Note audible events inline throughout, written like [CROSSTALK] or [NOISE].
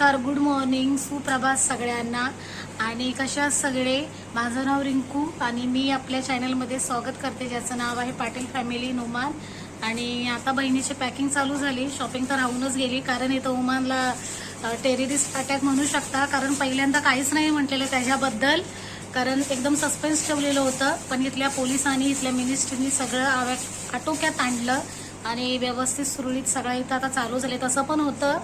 नमस्कार good morning सुप्रभात सगळ्यांना. आणि कशा सगळे? माझं नाव रिंकू आणि मी आपल्या चॅनलमध्ये स्वागत करते ज्याचं नाव आहे पाटील फॅमिली नुमान आणि आता बहिणीची पॅकिंग चालू झाली. शॉपिंग तर राहूनच गेली कारण इथं उमानला टेररिस्ट अटॅक म्हणू शकता. कारण पहिल्यांदा काहीच नाही म्हटलेलं त्याच्याबद्दल. कारण एकदम सस्पेन्स ठेवलेलं होतं. पण इथल्या पोलिसांनी इथल्या मिनिस्ट्रीनी सगळं आव्या आटोक्यात आणलं. आणि व्यवस्थित सुरळीत सगळं इथं आता चालू झाले तसं पण होतं.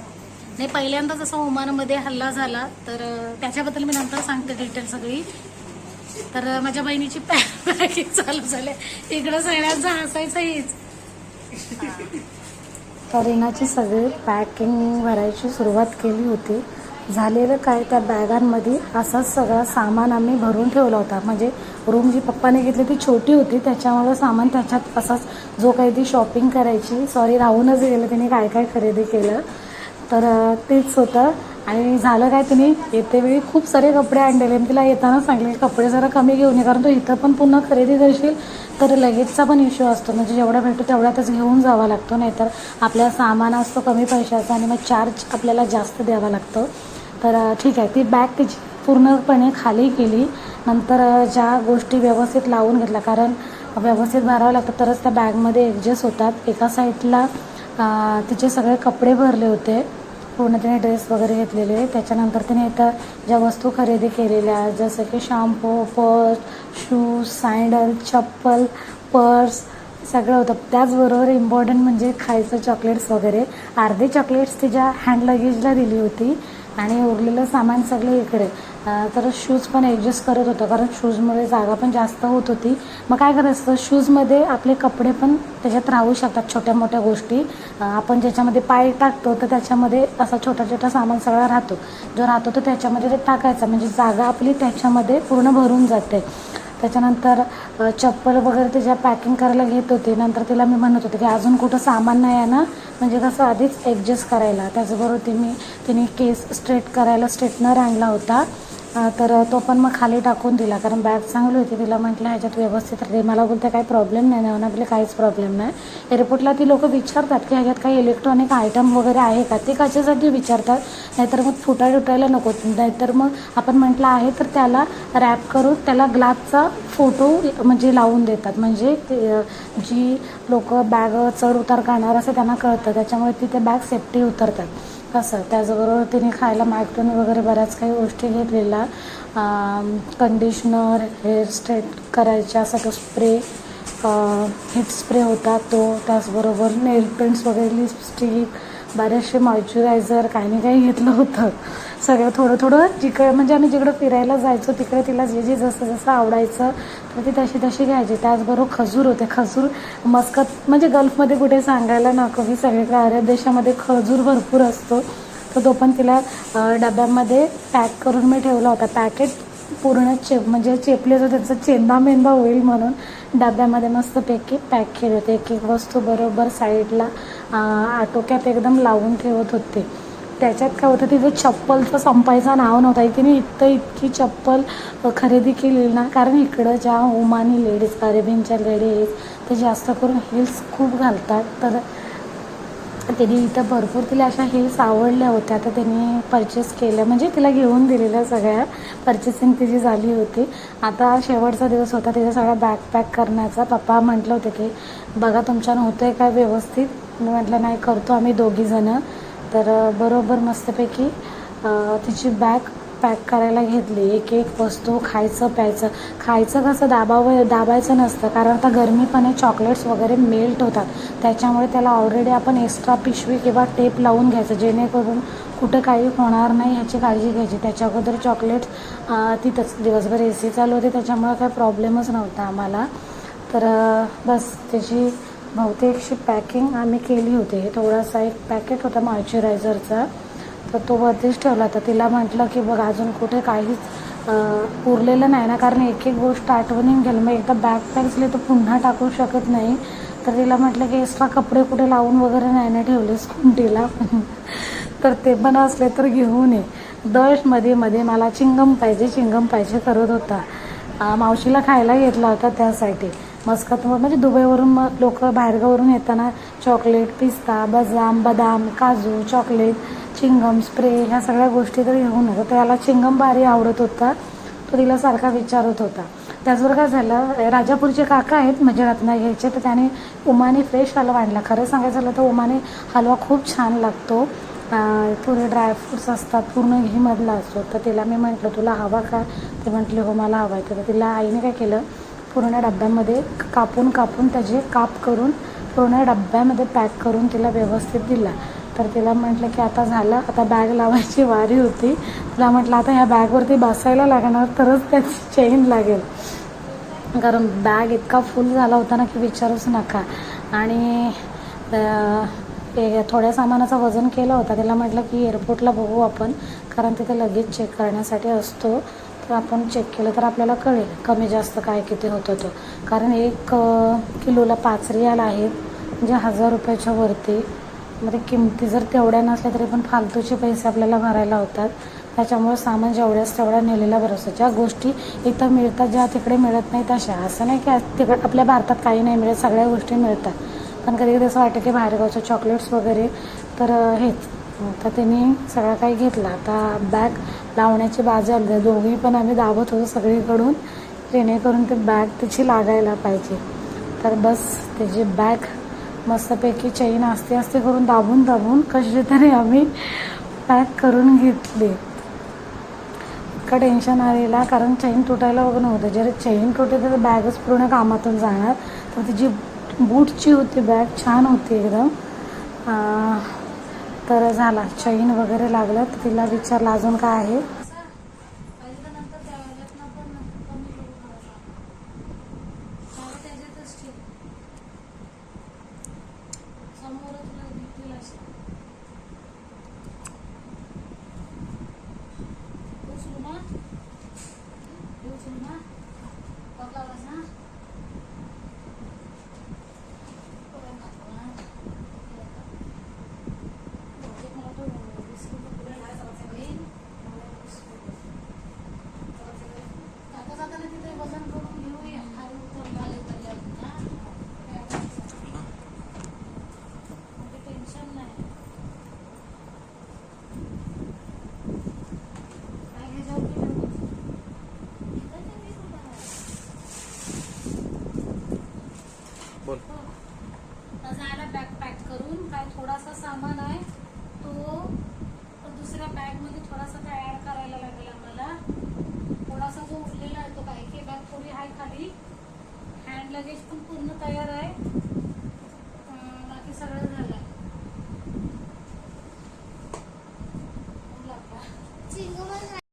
नाही पहिल्यांदा जसं ओमानमध्ये हल्ला झाला तर त्याच्याबद्दल मी नंतर सांगते डिटेल सगळी. तर माझ्या बहिणीची पॅकिंग चालू झाले. इकडं सगळ्यांचं हसायचं हेच करीनाची सगळी पॅकिंग भरायची सुरुवात केली होती. झालेलं काय त्या बॅगांमध्ये? असंच सगळं सामान आम्ही भरून ठेवला होता. म्हणजे रूम जी पप्पाने घेतली ती छोटी होती त्याच्यामुळं सामान त्याच्यात असाच जो काही ती शॉपिंग करायची सॉरी राहूनच गेलं तिने काय काय खरेदी केलं. तर तेच होतं. आणि झालं काय तिने येते वेळी खूप सारे कपडे आणलेले तिला येताना सांगले की कपडे जरा कमी घेऊन ये कारण तू इथं पण पुन्हा खरेदी करशील तर लगेचचा पण इश्यू असतो. म्हणजे जेवढा भेटतो तेवढ्यातच घेऊन जावा लागतो नाहीतर आपल्या सामान असतो कमी पैशाचा आणि मग चार्ज आपल्याला जास्त द्यावा लागतो. तर ठीक आहे. ती बॅग तिची पूर्णपणे खाली केली. नंतर ज्या गोष्टी व्यवस्थित लावून घेतल्या कारण व्यवस्थित भरावं लागतं तरच त्या बॅगमध्ये ॲडजस्ट होतात. एका साईडला तिचे सगळे कपडे भरले होते. पूर्ण तिने ड्रेस वगैरे घेतलेले. त्याच्यानंतर तिने इथं ज्या वस्तू खरेदी केलेल्या जसं की शॅम्पू पर्स शूज सँडल चप्पल पर्स सगळं होतं. त्याचबरोबर इम्पॉर्टंट म्हणजे खायचं चॉकलेट्स वगैरे. अर्धे चॉकलेट्स तिच्या हँड लगेजला दिली होती आणि उरलेलं सामान सगळं इकडे. तर शूज पण ॲडजस्ट करत होतं. कारण शूजमुळे जागा पण जास्त होत होती. मग काय करायचं शूजमध्ये आपले कपडे पण त्याच्यात राहू शकतात छोट्या मोठ्या गोष्टी. आपण ज्याच्यामध्ये पाय टाकतो तर त्याच्यामध्ये असा छोटा छोटा सामान सगळा राहतो. जो राहतो तो त्याच्यामध्ये ते टाकायचा. म्हणजे जागा आपली त्याच्यामध्ये पूर्ण भरून जाते. त्याच्यानंतर चप्पल वगैरे त्याच्या पॅकिंग करायला घेत होते नंतर तिला मी म्हणत होते की अजून कुठं सामान नाही आहे ना? म्हणजे कसं आधीच ॲडजस्ट करायला. त्याचबरोबर तिने मी तिने केस स्ट्रेट करायला स्ट्रेटनर आणला होता. तर तो पण मग खाली टाकून दिला. कारण बॅग चांगली होती. तिला म्हटलं ह्याच्यात व्यवस्थित राहते मला बोलते काही प्रॉब्लेम नाही ना आपले काहीच प्रॉब्लेम नाही. एअरपोर्टला ती लोक विचारतात की ह्याच्यात काही इलेक्ट्रॉनिक आयटम वगैरे आहे का? ते कशासाठी विचारतात? नाहीतर मग फुटा टुटायला नको. नाहीतर मग आपण म्हटलं आहे तर त्याला रॅप करून त्याला ग्लासचा फोटो म्हणजे लावून देतात. म्हणजे ते, जी लोक बॅग चढ उतार करणार असं त्यांना कळतं. त्याच्यामुळे तिथे बॅग सेफ्टी उतरतात. असं त्याचबरोबर तिने खायला मॅक्रोनी वगैरे बऱ्याच काही गोष्टी घेतलेल्या. कंडिशनर हेअर स्ट्रेट करायच्या स्प्रे हिट स्प्रे होता तो. त्याचबरोबर नेल पेंट्स वगैरे लिपस्टिक बरेचसे मॉइश्चरायझर काही नाही काही घेतलं होतं. सगळं थोडं थोडं जिकडं म्हणजे आम्ही जिकडं फिरायला जायचो तिकडे तिला जे जे जसं जसं आवडायचं तर ती तशी तशी घ्यायची. त्याचबरोबर खजूर होते. खजूर मस्कत म्हणजे गल्फमध्ये कुठे सांगायला नको. की सगळीकडे अरब देशामध्ये खजूर भरपूर असतो. तर तो पण तिला डब्यामध्ये पॅक करून मी ठेवला होता. पॅकेट पूर्ण चेप म्हणजे चेपलेचं त्याचा चेंदा मेंदा होईल म्हणून डब्यामध्ये मस्तपैकी पॅक केले. होते एक एक वस्तू बरोबर साईडला आटोक्यात एकदम लावून ठेवत होते. त्याच्यात काय होतं तिथे चप्पलचं संपायचं नाव नव्हतं. तिने इतकं इतकी चप्पल खरेदी केलेली ना कारण इकडं ज्या ओमानी लेडीज अरेबियनच्या लेडीज ते जास्त करून हिल्स खूप घालतात. तर त्यांनी इथं भरपूर तिला अशा हिल्स आवडल्या होत्या. तर त्यांनी परचेस केल्या. म्हणजे तिला घेऊन दिलेल्या सगळ्या पर्चेसिंग तिची झाली होती. आता शेवटचा दिवस होता. तिचा सगळा बॅग पॅक करण्याचा. पप्पा म्हटलं होते की बघा तुमच्यानं होतं आहे काय व्यवस्थित? मी म्हटलं नाही करतो आम्ही दोघीजणं. तर बरोबर मस्तपैकी तिची बॅग पॅक करायला घेतली. एक एक वस्तू खायचं प्यायचं. खायचं कसं दाबावं दाबायचं नसतं. कारण आता गरमी पण चॉकलेट्स वगैरे मेल्ट होतात. त्याच्यामुळे त्याला ऑलरेडी आपण एक्स्ट्रा पिशवी किंवा टेप लावून घ्यायचं. जेणेकरून कुठं काही होणार नाही ह्याची काळजी घ्यायची. त्याच्या अगोदर चॉकलेट्स तिथंच दिवसभर ए सी चालू होते. त्याच्यामुळे काही प्रॉब्लेमच नव्हता आम्हाला. तर बस त्याची बहुतेकशी पॅकिंग आम्ही केली होती. हे थोडासा एक पॅकेट होता मॉइश्चरायझरचा तर तो वरतीच ठेवला. होता तिला म्हटलं की बघ अजून कुठे काहीच उरलेलं नाही ना. कारण एक एक गोष्ट आठवणीन गेलं. मग एकदा बॅग पॅक्सले तर पुन्हा टाकू शकत नाही. तर तिला म्हटलं की एक्स्ट्रा कपडे कुठे लावून वगैरे नाही ना ठेवलेस कुंटीला [LAUGHS] तर ते पण असले तर घेऊन ये. दशमध्ये मध्ये मला चिंगम पाहिजे चिंगम पाहिजे करत होता. मावशीला खायला घेतला होता त्यासाठी. मस्कत म्हणजे दुबईवरून मग लोक बाहेरगावरून येताना चॉकलेट पिस्ता बदाम बदाम काजू चॉकलेट चिंगम स्प्रे ह्या सगळ्या गोष्टी तर घेऊन येतो त्याला चिंगम भारी आवडत होता. तो तिला सारखा विचारत होता. त्याचबरोबर काय झालं राजापूरचे काका आहेत म्हणजे रत्नागिरीचे तर त्याने उमाने फ्रेश हलवा आणला. खरं सांगायचं झालं तर उमाने हलवा खूप छान लागतो. पुरे ड्रायफ्रूट्स असतात पूर्ण घीमधला असतो. तर तिला मी म्हटलं तुला हवा का? ते म्हटले हो मला हवा आहे. तर तिला आईने काय केलं पूर्ण डब्यामध्ये कापून कापून त्याचे काप करून पूर्ण डब्यामध्ये पॅक करून तिला व्यवस्थित दिला. तर तिला म्हटलं की आता झालं आता बॅग लावायची वारी होती. तिला म्हटलं आता ह्या बॅगवरती बसायला लागणार तरच त्याची चेन लागेल. कारण बॅग इतका फुल झाला होता ना की विचारूच नका. आणि थोड्या सामानाचं वजन केलं होतं. तिला म्हटलं की एअरपोर्टला बघू आपण कारण तिथे लगेच चेक करण्यासाठी असतो. तर आपण चेक केलं तर आपल्याला कळेल कमी जास्त काय किती होतं तो. कारण एक किलोला पाच रियाल आहेत म्हणजे हजार रुपयाच्या वरती. म्हणजे किमती जर तेवढ्या नसल्या तरी पण फालतूचे पैसे आपल्याला भरायला होतात. त्याच्यामुळे सामान जेवढ्याच तेवढ्या नेलेला बरं ज्या गोष्टी इथं मिळतात ज्या तिकडे मिळत नाही तशा असं नाही की तिकडे आपल्या भारतात काही नाही मिळत सगळ्या गोष्टी मिळतात. पण कधी कधी असं वाटतं की बाहेरगावचं चॉकलेट्स वगैरे तर हेच. तर त्यांनी सगळा काही घेतला. आता बॅग लावण्याची बाजू आली. दोघी पण आम्ही दाबत होतो सगळीकडून. जेणेकरून ते बॅग तिची लागायला पाहिजे. तर बस त्याची बॅग मस्तपैकी चैन आस्ते आस्ते करून दाबून दाबून कशी तरी आम्ही पॅक करून घेतली इतकं टेन्शन आलेला कारण चैन तुटायला वगैरे नव्हतं. जर चैन तुटली तर बॅगच पूर्ण कामातून जाणार. तर तिची बूटची होती बॅग छान होती एकदम. तर झाला. चैन वगैरे लागलं तर तिला विचारलं अजून काय आहे? आता